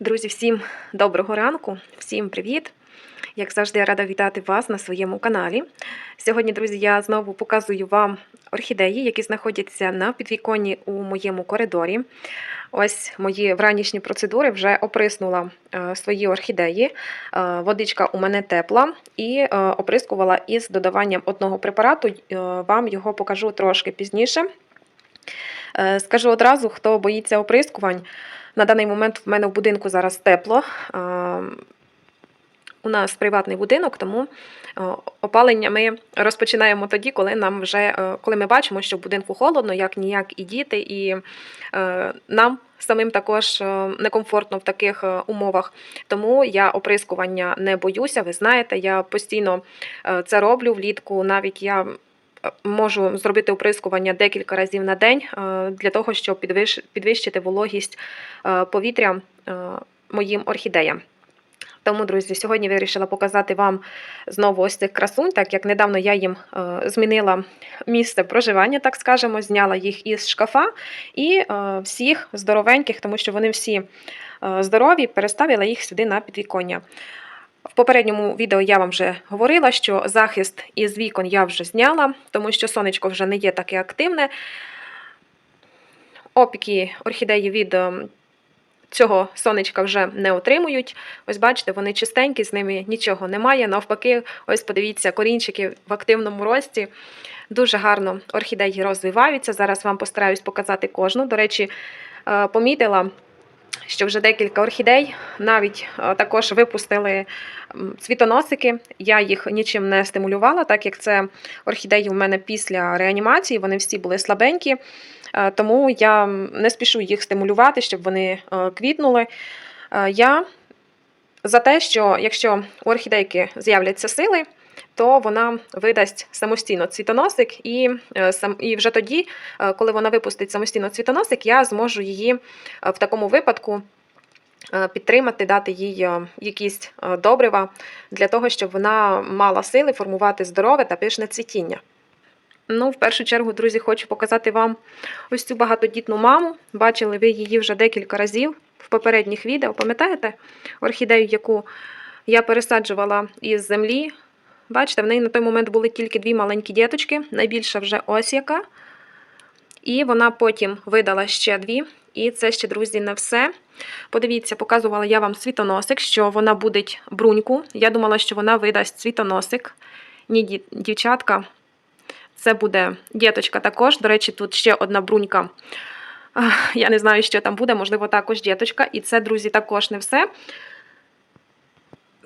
Друзі, всім доброго ранку, всім привіт! Як завжди, я рада вітати вас на своєму каналі. Сьогодні, друзі, я знову показую вам орхідеї, які знаходяться на підвіконні у моєму коридорі. Ось мої вранішні процедури вже оприснула е, свої орхідеї. Е, Водичка у мене тепла і е, оприскувала із додаванням одного препарату. Вам його покажу трошки пізніше. Скажу одразу, хто боїться оприскувань. На даний момент в мене в будинку зараз тепло. У нас приватний будинок, тому опалення ми розпочинаємо тоді, коли нам вже е, коли ми бачимо, що в будинку холодно, як ніяк і діти, і е, нам самим також е, некомфортно в таких умовах. Тому я оприскування не боюся. Ви знаєте, я постійно це роблю влітку. Навіть я можу зробити оприскування декілька разів на день е, для того, щоб підвищити вологість е, повітря е, моїм орхідеям. Тому, друзі, сьогодні вирішила показати вам знову ось цих красунь, так як недавно я їм змінила місце проживання, так скажемо, зняла їх із шкафа і всіх здоровеньких, тому що вони всі здорові, переставила їх сюди на підвіконня. В попередньому відео я вам вже говорила, що захист із вікон я вже зняла, тому що сонечко вже не є таке активне. Опіки орхідеї від е, цього сонечка вже не отримують. Ось бачите, вони чистенькі, з ними нічого немає. Навпаки, ось подивіться, корінчики в активному рості. Дуже гарно орхідеї розвиваються. Зараз вам постараюсь показати кожну. До речі, е, помітила, що вже декілька орхідей навіть е, також випустили цвітоносики. Я їх нічим не стимулювала, так як це орхідеї у мене після реанімації, вони всі були слабенькі. Е, Тому я не спішу їх стимулювати, щоб вони е, квітнули. Я за те, що якщо у орхідейки з'являться сили, то вона видасть самостійно цвітоносик, і, е, і вже тоді, е, коли вона випустить самостійно цвітоносик, я зможу її е, в такому випадку підтримати, дати їй якісь добрива для того, щоб вона мала сили формувати здорове та пишне цвітіння. Ну, в першу чергу, друзі, хочу показати вам ось цю багатодітну маму. Бачили ви її вже декілька разів в попередніх відео. Пам'ятаєте орхідею, яку я пересаджувала із землі? Бачите, в неї на той момент були тільки дві маленькі діточки, найбільша вже ось яка. І вона потім видала ще дві. І це ще, друзі, не все. Подивіться, показувала я вам світоносик, що вона буде бруньку. Я думала, що вона видасть світоносик. Ні, дівчатка, це буде діточка також. До речі, тут ще одна брунька. Я не знаю, що там буде, можливо, також діточка. І це, друзі, також не все.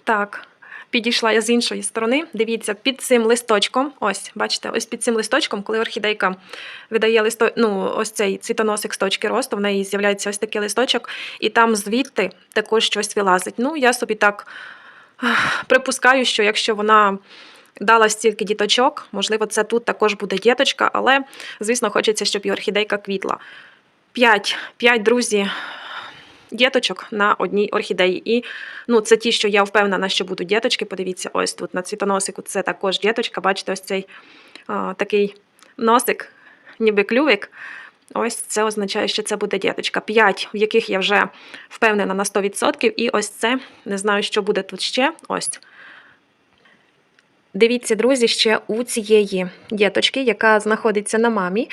Так, підійшла я з іншої сторони. Дивіться, під цим листочком, ось, бачите, ось під цим листочком, коли орхідейка видає листо... ну, ось цей цвітоносик з точки росту, в неї з'являється ось такий листочок, і там звідти також щось вилазить. Ну, я собі так припускаю, що якщо вона дала стільки діточок, можливо, це тут також буде діточка, але, звісно, хочеться, щоб і орхідейка квітла. П'ять, п'ять, друзі, діточок на одній орхідеї. І ну, це ті, що я впевнена, що будуть діточки. Подивіться, ось тут на цвітоносику це також діточка. Бачите, ось цей о, такий носик, ніби клювик. Ось це означає, що це буде діточка. П'ять, в яких я вже впевнена на 100%. І ось це, не знаю, що буде тут ще. Ось. Дивіться, друзі, ще у цієї діточки, яка знаходиться на мамі.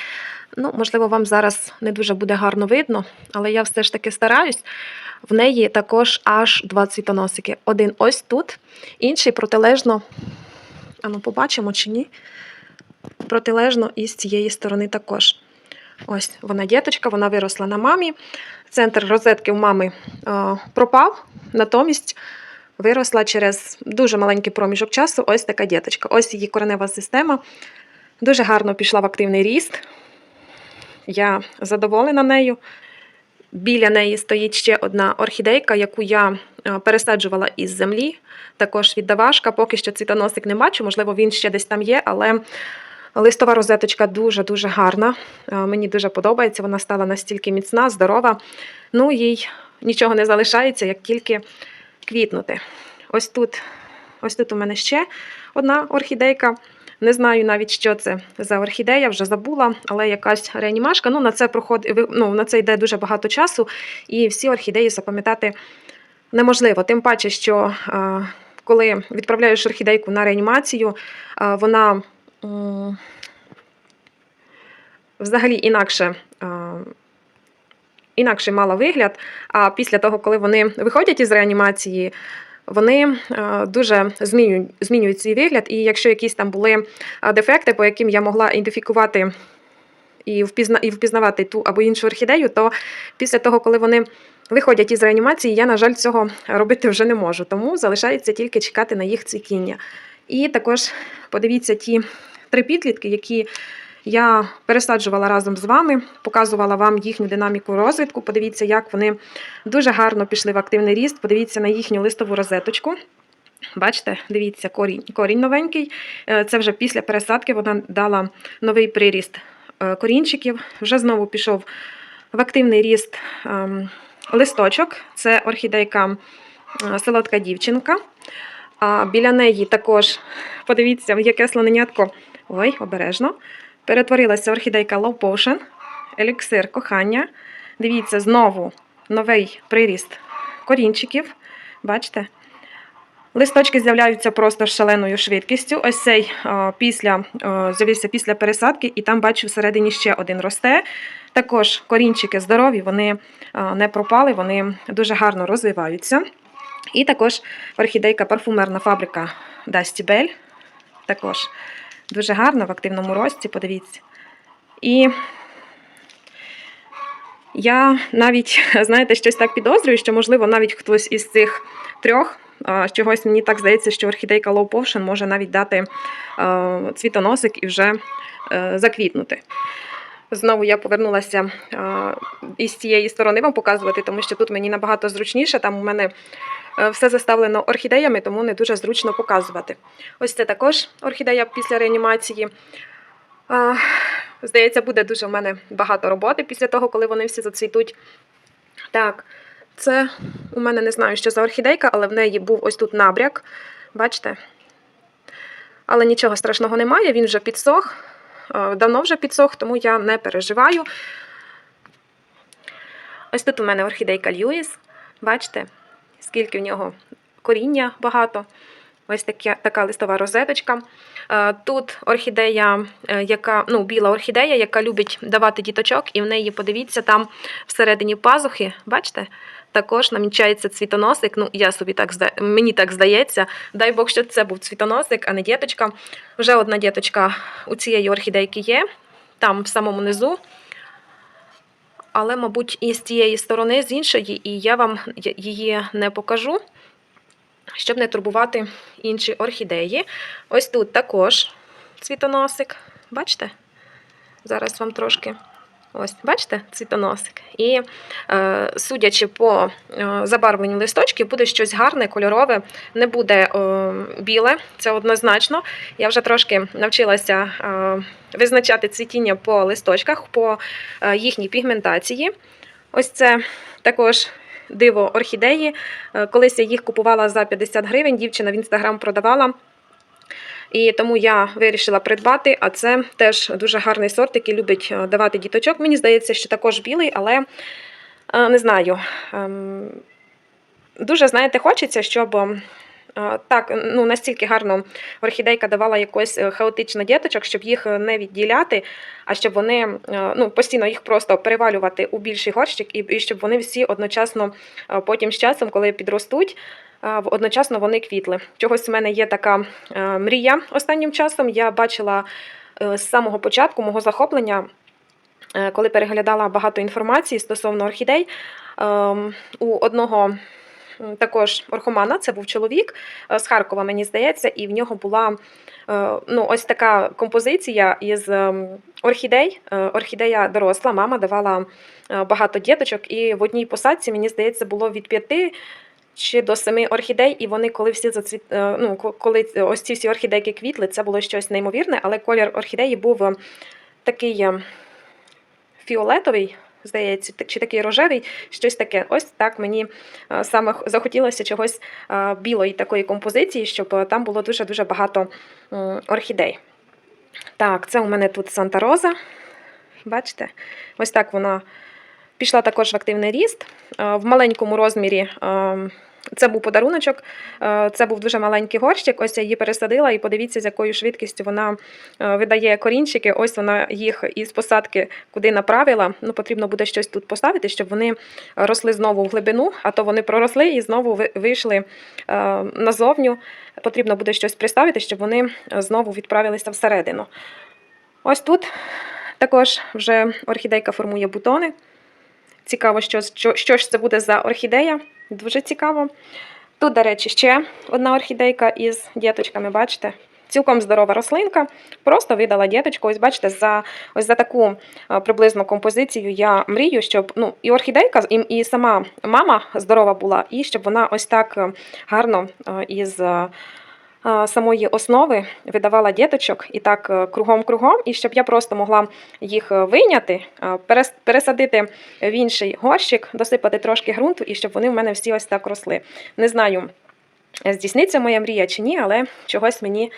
Ну, можливо, вам зараз не дуже буде гарно видно, але я все ж таки стараюсь. В неї також аж два цвітоносики. Один ось тут, інший протилежно. А ну, побачимо чи ні. Протилежно і з цієї сторони також. Ось вона діточка, вона виросла на мамі. Центр розетки у мами е, пропав, натомість виросла через дуже маленький проміжок часу ось така діточка. Ось її коренева система. Дуже гарно пішла в активний ріст. Я задоволена нею. Біля неї стоїть ще одна орхідейка, яку я е, пересаджувала із землі. Також віддавашка. Поки що цвітоносик не бачу, можливо, він ще десь там є, але листова розеточка дуже-дуже гарна. Е, Мені дуже подобається. Вона стала настільки міцна, здорова. Ну, їй нічого не залишається, як тільки квітнути. Ось тут, ось тут у мене ще одна орхідейка. Не знаю навіть, що це за орхідея, вже забула, але якась реанімашка. Ну, на це проходить, ну, на це йде дуже багато часу, і всі орхідеї запам'ятати неможливо. Тим паче, що е, коли відправляєш орхідейку на реанімацію, е, вона взагалі інакше. Інакше мала вигляд. А після того, коли вони виходять із реанімації, вони е, дуже змінюють, змінюють свій вигляд. І якщо якісь там були е, дефекти, по яким я могла ідентифікувати і впізнавати ту або іншу орхідею, то після того, коли вони виходять із реанімації, я, на жаль, цього робити вже не можу. Тому залишається тільки чекати на їх цвітіння. І також подивіться ті три підлітки, які я пересаджувала разом з вами, показувала вам їхню динаміку розвитку. Подивіться, як вони дуже гарно пішли в активний ріст. Подивіться на їхню листову розеточку. Бачите, дивіться, корінь, корінь новенький. Е, Це вже після пересадки вона дала новий приріст е, корінчиків. Вже знову пішов в активний ріст ем, листочок. Це орхідейка е, солодка дівчинка. А біля неї також, подивіться, яке слоненятко. Ой, обережно. Перетворилася орхідейка Low Potion, еліксир кохання. Дивіться, знову новий приріст корінчиків. Бачите? Листочки з'являються просто шаленою швидкістю. Ось цей після, з'явився після пересадки, і там бачу всередині ще один росте. Також корінчики здорові, вони не пропали, вони дуже гарно розвиваються. І також орхідейка парфумерна фабрика Bell. Також дуже гарна в активному рості, подивіться. І я навіть, знаєте, щось так підозрюю, що, можливо, навіть хтось із цих трьох, чогось мені так здається, що орхідейка Low Potion може навіть дати цвітоносик і вже е, заквітнути. Знову я повернулася із цієї сторони вам показувати, тому що тут мені набагато зручніше. Там у мене е, все заставлено орхідеями, тому не дуже зручно показувати. Ось це також орхідея після реанімації. Здається, буде дуже в мене багато роботи після того, коли вони всі зацвітуть. Так, це у мене не знаю, що за орхідейка, але в неї був ось тут набряк. Бачите? Але нічого страшного немає, він вже підсох. Е, Давно вже підсох, тому я не переживаю. Ось тут у мене орхідейка Льюіс. Бачите, скільки в нього коріння багато. Ось таке, така листова розеточка. Е, Тут орхідея, е, яка, ну, біла орхідея, яка любить давати діточок, і в неї, подивіться, там всередині пазухи, бачите, також намічається цвітоносик. Ну, я собі так мені так здається. Дай Бог, що це був цвітоносик, а не діточка. Вже одна діточка у цієї орхідейки є, там в самому низу. Але, мабуть, і з тієї сторони, з іншої, і я вам її не покажу щоб не турбувати інші орхідеї. Ось тут також цвітоносик. Бачите? Зараз вам трошки. Ось, бачите, цвітоносик. І е, судячи по е, забарвленню листочків, буде щось гарне, кольорове, не буде е, біле, це однозначно. Я вже трошки навчилася е, визначати цвітіння по листочках, по е, їхній пігментації. Ось це також диво орхідеї. Е, Колись я їх купувала за 50 гривень, дівчина в інстаграм продавала. І тому я вирішила придбати, а це теж дуже гарний сорт, який любить е, давати діточок. Мені здається, що також білий, але е, не знаю. ем, Дуже, знаєте, хочеться, щоб так, ну, настільки гарно орхідейка давала якось е, хаотично діточок, щоб їх е, не відділяти, а щоб вони е, ну, постійно їх просто перевалювати у більший горщик, і, щоб вони всі одночасно потім з часом, коли підростуть, одночасно вони квітли. Чогось у мене є така мрія останнім часом. Я бачила з самого початку мого захоплення. Коли переглядала багато інформації стосовно орхідей, ем, у одного також орхомана, це був чоловік е, з Харкова, мені здається, і в нього була е, ну, ось така композиція із ем, орхідей. Е, Орхідея доросла, мама давала багато діточок, і в одній посадці, мені здається, було від п'яти чи до семи орхідей, і вони, коли всі зацвіт... ну, коли ось ці всі орхідейки квітли, це було щось неймовірне, але колір орхідеї був такий е, фіолетовий, здається, чи такий рожевий, щось таке. Ось так мені е, саме захотілося чогось е, білої такої композиції, щоб е, там було дуже-дуже багато орхідей. Так, це у мене тут Санта Роза. Бачите? Ось так вона пішла також в активний ріст. В маленькому розмірі е, Це був подаруночок, е, це був дуже маленький горщик. Ось я її пересадила, і подивіться, з якою швидкістю вона е, видає корінчики. Ось вона їх із посадки куди направила. Ну, потрібно буде щось тут поставити, щоб вони росли знову в глибину, а то вони проросли і знову вийшли е, назовню. Потрібно буде щось приставити, щоб вони знову відправилися всередину. Ось тут також вже орхідейка формує бутони. Цікаво, що, що, що ж це буде за орхідея. Дуже цікаво. Тут, до речі, ще одна орхідейка із діточками, бачите? Цілком здорова рослинка. Просто видала діточку. Ось бачите, за ось за таку приблизну композицію я мрію, щоб ну, і орхідейка, і, і сама мама здорова була, і щоб вона ось так е, гарно е, із е, е, самої основи видавала діточок і так е, кругом-кругом, і щоб я просто могла їх е, вийняти, пересадити в інший горщик, досипати трошки ґрунту, і щоб вони в мене всі ось так росли. Не знаю, здійсниться моя мрія чи ні, але чогось мені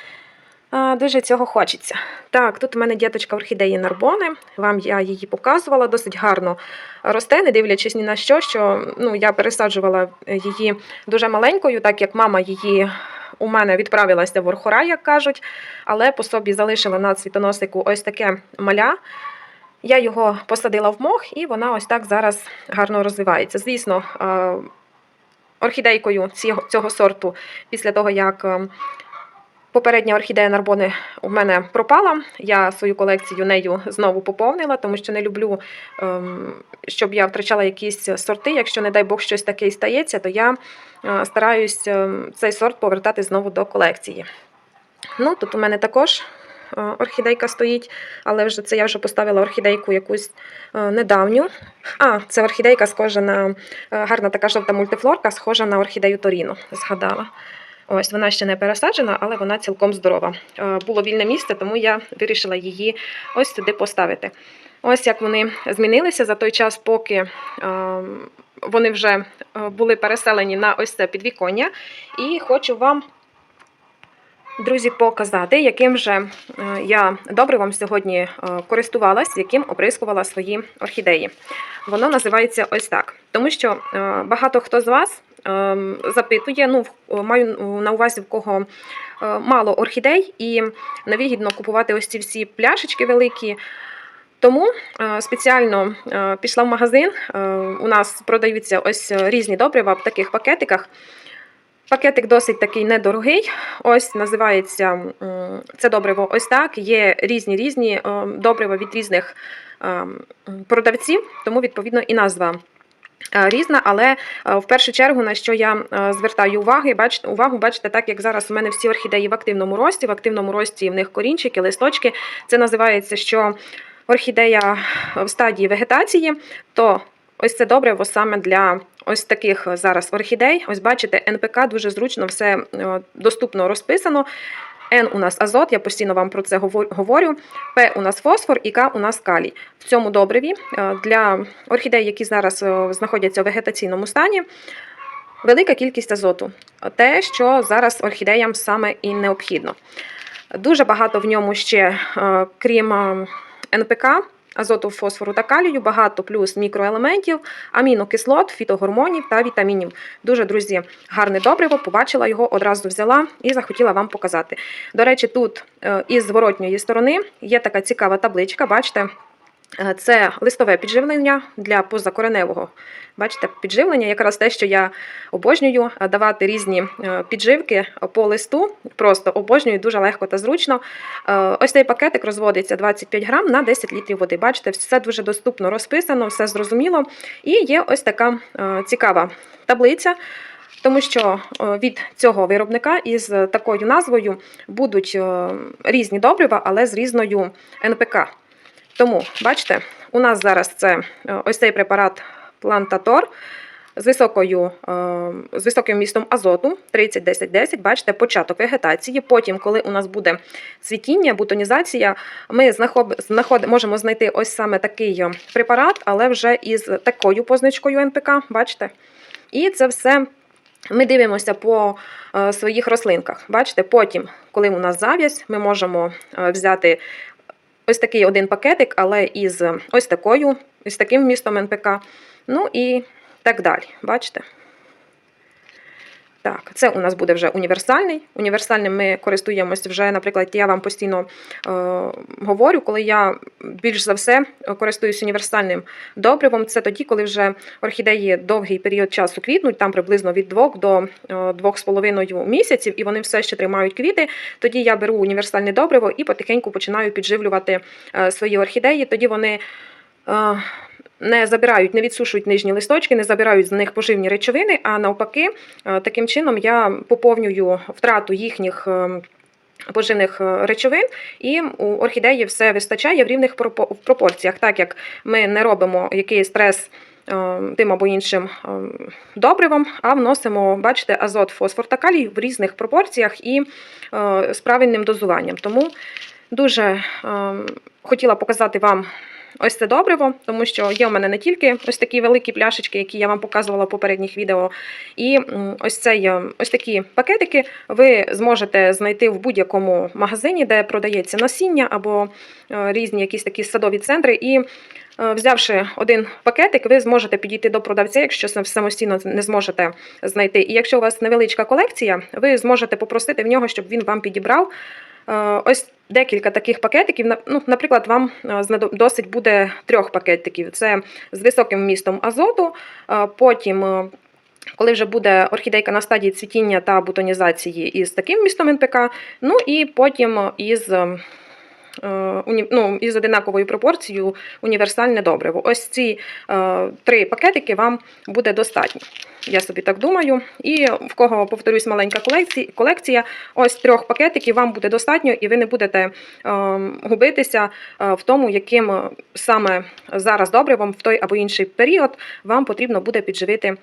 дуже цього хочеться. Так, тут у мене діточка орхідеї Нарбони. Вам я її показувала, досить гарно росте, не дивлячись ні на що, що ну, я пересаджувала її дуже маленькою, так як мама її. У мене відправилася в Орхора, як кажуть, але по собі залишила на цвітоносику ось таке маля. Я його посадила в мох, і вона ось так зараз гарно розвивається. Звісно, е, орхідейкою цього, сорту, після того, як е, попередня орхідея Нарбони у мене пропала, я свою колекцію нею знову поповнила, тому що не люблю, ем, щоб я втрачала якісь сорти. Якщо, не дай Бог, щось таке і стається, то я е, стараюсь ем, цей сорт повертати знову до колекції. Ну, тут у мене також е, орхідейка стоїть, але вже це я вже поставила орхідейку якусь е, недавню. А, це орхідейка схожа на гарна така жовта мультифлорка, схожа на орхідею Торіно, згадала. Ось вона ще не пересаджена, але вона цілком здорова. Е, Було вільне місце, тому я вирішила її ось сюди поставити. Ось як вони змінилися за той час, поки е, вони вже е, були переселені на ось це підвіконня. І хочу вам Друзі, показати, яким же я добривом сьогодні е, користувалась, яким оприскувала свої орхідеї. Воно називається ось так. Тому що багато хто з вас запитує, ну, маю на увазі, в кого е, мало орхідей, і невигідно купувати ось ці всі пляшечки великі. Тому е, спеціально е, пішла в магазин. Е, У нас продаються ось різні добрива в таких пакетиках. Пакетик досить такий недорогий. Ось називається це добриво ось так. Є різні різні е, добрива від різних е, продавців, тому відповідно і назва. Е, Різна, але е, в першу чергу на що я е, звертаю уваги, бачите, увагу, бачите, так як зараз у мене всі орхідеї в активному рості, в активному рості в них корінчики, листочки. Це називається, що орхідея в стадії вегетації, то ось це добриво саме для ось таких зараз орхідей. Ось бачите, НПК дуже зручно все доступно розписано. Н у нас азот, я постійно вам про це говорю. П у нас фосфор і К у нас калій. В цьому добриві е, для орхідей, які зараз е, знаходяться в вегетаційному стані, велика кількість азоту. Те, що зараз орхідеям саме і необхідно. Дуже багато в ньому ще, е, крім НПК, азоту, фосфору та калію, багато плюс мікроелементів, амінокислот, фітогормонів та вітамінів. Дуже, друзі, гарне добриво. Побачила його, одразу взяла і захотіла вам показати. До речі, тут е, із зворотньої сторони є така цікава табличка. Бачите, це листове підживлення для позакореневого. Бачите, підживлення якраз те, що я обожнюю е, давати різні е, підживки по листу. Просто обожнюю дуже легко та зручно. Е, Ось цей пакетик розводиться 25 грам на 10 літрів води. Бачите, все дуже доступно розписано, все зрозуміло. І є ось така е, цікава таблиця. Тому що е, від цього виробника із такою назвою будуть е, різні добрива, але з різною НПК. Тому, бачите, у нас зараз це е, ось цей препарат Плантатор з, високою, е, з високим містом азоту 30-10-10, бачите, початок вегетації. Потім, коли у нас буде цвітіння, бутонізація, ми знаход, знаход, можемо знайти ось саме такий е, препарат, але вже із такою позначкою НПК, бачите? І це все ми дивимося по своїх рослинках. Бачите, потім, коли у нас зав'язь, ми можемо взяти ось такий один пакетик, але із ось такою, ось таким вмістом НПК. Ну і так далі. Бачите? Так, це у нас буде вже універсальний. Універсальним ми користуємося вже, наприклад, я вам постійно е, говорю, коли я більш за все користуюсь універсальним добривом. Це тоді, коли вже орхідеї довгий період часу квітнуть, там приблизно від 2 до е, 2,5 місяців, і вони все ще тримають квіти. Тоді я беру універсальне добриво і потихеньку починаю підживлювати е, свої орхідеї. Тоді вони. Не забирають, не відсушують нижні листочки, не забирають з них поживні речовини, а навпаки, е, таким чином я поповнюю втрату їхніх е, поживних е, речовин, і у орхідеї все вистачає в рівних пропорціях, так як ми не робимо якийсь стрес. Тим або іншим добривом, а вносимо, бачите, азот, фосфор та калій в різних пропорціях і з правильним дозуванням. Тому дуже хотіла показати вам ось це добриво, тому що є у мене не тільки ось такі великі пляшечки, які я вам показувала в попередніх відео, і ось цей, е, ось такі пакетики ви зможете знайти в будь-якому магазині, де продається насіння або е, різні якісь такі садові центри. І е, Взявши один пакетик, ви зможете підійти до продавця, якщо самостійно не зможете знайти. І якщо у вас невеличка колекція, ви зможете попросити в нього, щоб він вам підібрав Ось декілька таких пакетиків. Ну, наприклад, вам е, досить буде трьох пакетиків. Це з високим вмістом азоту. е, Потім, е, коли вже буде орхідейка на стадії цвітіння та бутонізації із таким містом НПК, ну і потім із. Е, Ну, із одинаковою пропорцією універсальне добриво. Ось ці е, три пакетики вам буде достатньо. Я собі так думаю. І в кого, повторюсь, маленька колекція, ось трьох пакетиків вам буде достатньо, і ви не будете е, губитися в тому, яким саме зараз добривом в той або інший період вам потрібно буде підживити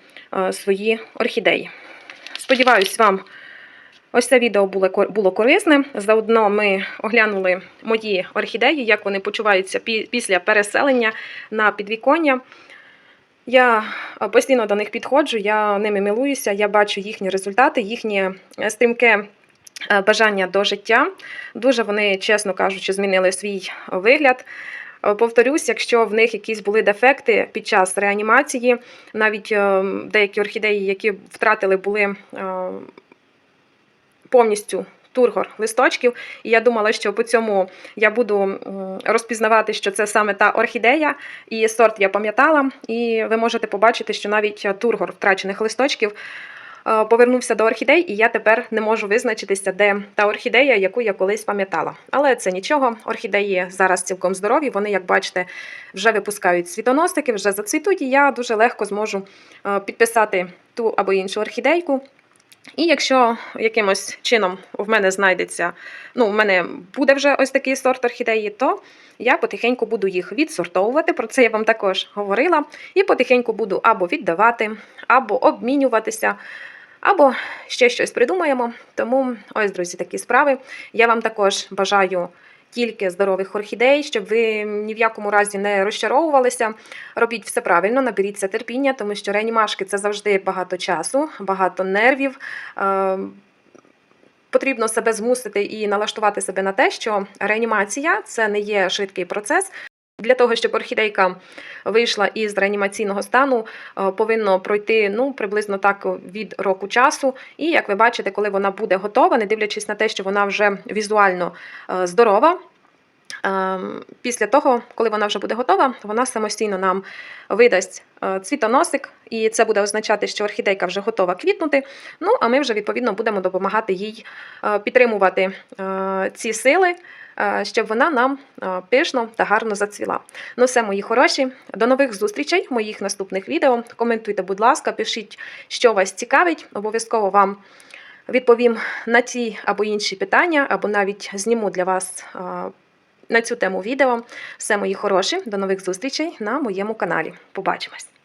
свої орхідеї. Сподіваюсь, вам ось це відео було, корисне. Заодно ми оглянули мої орхідеї, як вони почуваються після переселення на підвіконня. Я постійно до них підходжу, я ними милуюся, я бачу їхні результати, їхнє е, стрімке е, бажання до життя. Дуже вони, чесно кажучи, змінили свій вигляд. Е, Повторюсь, якщо в них якісь були дефекти під час реанімації, навіть е, деякі орхідеї, які втратили, були е, повністю тургор листочків. І я думала, що по цьому я буду розпізнавати, що це саме та орхідея, і сорт я пам'ятала. І ви можете побачити, що навіть тургор втрачених листочків е, повернувся до орхідей, і я тепер не можу визначитися, де та орхідея, яку я колись пам'ятала. Але це нічого. Орхідеї зараз цілком здорові. Вони, як бачите, вже випускають світоносики, вже зацвітуть, і я дуже легко зможу е, підписати ту або іншу орхідейку. І якщо якимось чином в мене знайдеться, ну, в мене буде вже ось такий сорт орхідеї, то я потихеньку буду їх відсортовувати. Про це я вам також говорила. І потихеньку буду або віддавати, або обмінюватися, або ще щось придумаємо. Тому ось, друзі, такі справи. Я вам також бажаю. Тільки здорових орхідей, щоб ви ні в якому разі не розчаровувалися. Робіть все правильно, наберіться терпіння, тому що реанімашки це завжди багато часу, багато нервів. Е, Потрібно себе змусити і налаштувати себе на те, що реанімація це не є швидкий процес. Для того, щоб орхідейка вийшла із реанімаційного стану, е, повинно пройти ну, приблизно так від року часу. І як ви бачите, коли вона буде готова, не дивлячись на те, що вона вже візуально е, здорова. Ем, Після того, коли вона вже буде готова, вона самостійно нам видасть е, цвітоносик, і це буде означати, що орхідейка вже готова квітнути. Ну а ми вже відповідно будемо допомагати їй е, підтримувати е, ці сили, щоб вона нам пишно та гарно зацвіла. Ну, все, мої хороші. До нових зустрічей моїх наступних відео. Коментуйте, будь ласка, пишіть, що вас цікавить. Обов'язково вам відповім на ті або інші питання, або навіть зніму для вас. На цю тему відео. Все, мої хороші, до нових зустрічей на моєму каналі. Побачимось!